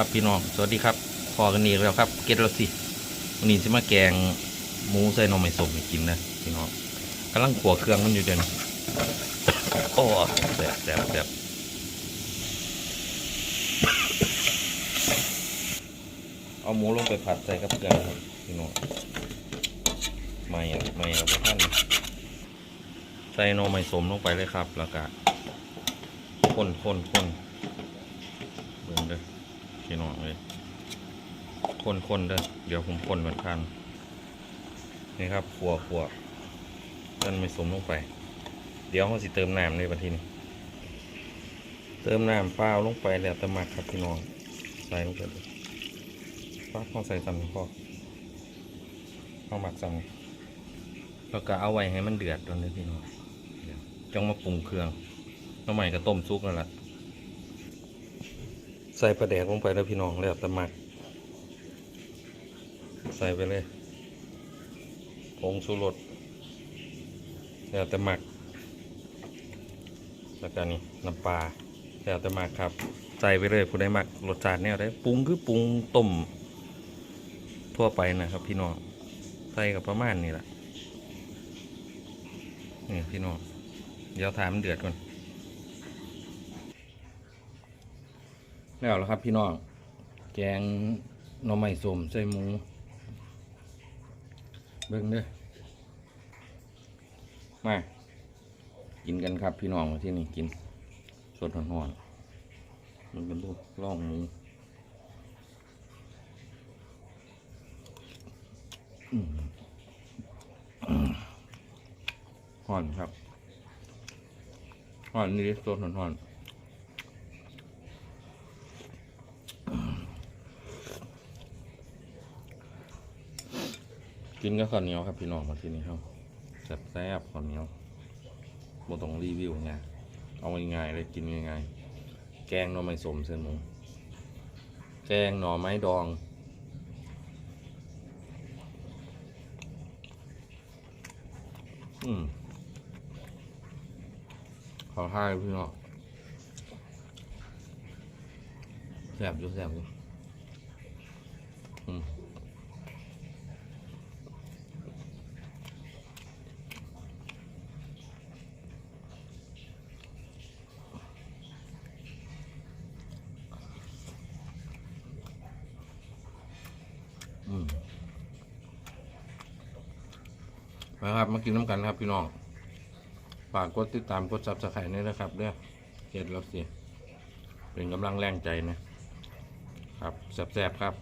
ครับพี่น้อง สวัสดีครับพอกันนี่แล้วครับ เก็ตแล้วสิวันนี้จะมาแกงหมูใส่น่อไม้ส้มกินนะพี่น้องกำลังขัวเครื่องมันอยู่เดี๋ยวนี้โอ้แสบแสบแสบเอาหมูลงไปผัดใส่กับเครื่อครับพี่น้องไม่อะไม่อะพวกท่านใส่น่อไม้ส้มลงไปเลยครับ แล้วก็คนคนคน พี่น้องเลยคนคนเด้อเดี๋ยวผมคนเหมือนกันนี่ครับขัวขัวต้นไม่สมลงไป เดี๋ยวเขาสิเติมน้ำในบัดทีนี้เติมน้ำเปล่าลงไปแล้วตะมักครับพี่น้องใส่ลงไปเลยป้าต้องใส่ซ้ำพ่อเอาหมักซ้ำแล้วก็เอาไว้ให้มันเดือดตอนนี้พี่น้องจังมาปรุงเครื่องน้ำใหม่ก็ต้มซุกแล้วล่ะ ใส่ปลาแดกลงไปแล้วพี่น้องแล้วแตะมักใส่ไปเลยผงชูรสแล้วแต่หมัก แล้วก็นี่น้ำปลาแล้วแต่หมักครับ ใส่ไปเลยผู้ใดหมักรสชาติแนวได้ปรุงคือปรุงต้มทั่วไปนะครับ พี่น้อง ใส่กับประมาณนี้แหละนี่พี่น้อง เดี๋ยวถามมันเดือดก่อน แล้วแล้วครับพี่น้อง แกงหน่อไม้ส้มใส่หมู เบิ่งเด้อมา กินกันครับพี่น้องที่นี่กิน สดหอนๆมันเป็นลูกล่องหมูอือห่อนครับห่อนนี่สดหอนๆ กินกับข้าวเหนียวครับพี่น้องมาที่นี่ครับแซ่บๆข้าวเหนียวบ่ต้องรีวิวไงเอาง่ายๆเลยกินง่ายๆแกงหน่อไม้สมเส้นหมูแกงหน่อไม้ดอง อืมขอให้พี่น้องแซ่บอยู่แซ่บอยู่อืม มาครับมากินน้ำกันครับพี่น้องฝากกดติดตามกดซับสไครต์นี่นะครับเด้อเจ็ดแล้วสิเป็นกำลังแรงใจนะครับแสบๆครับ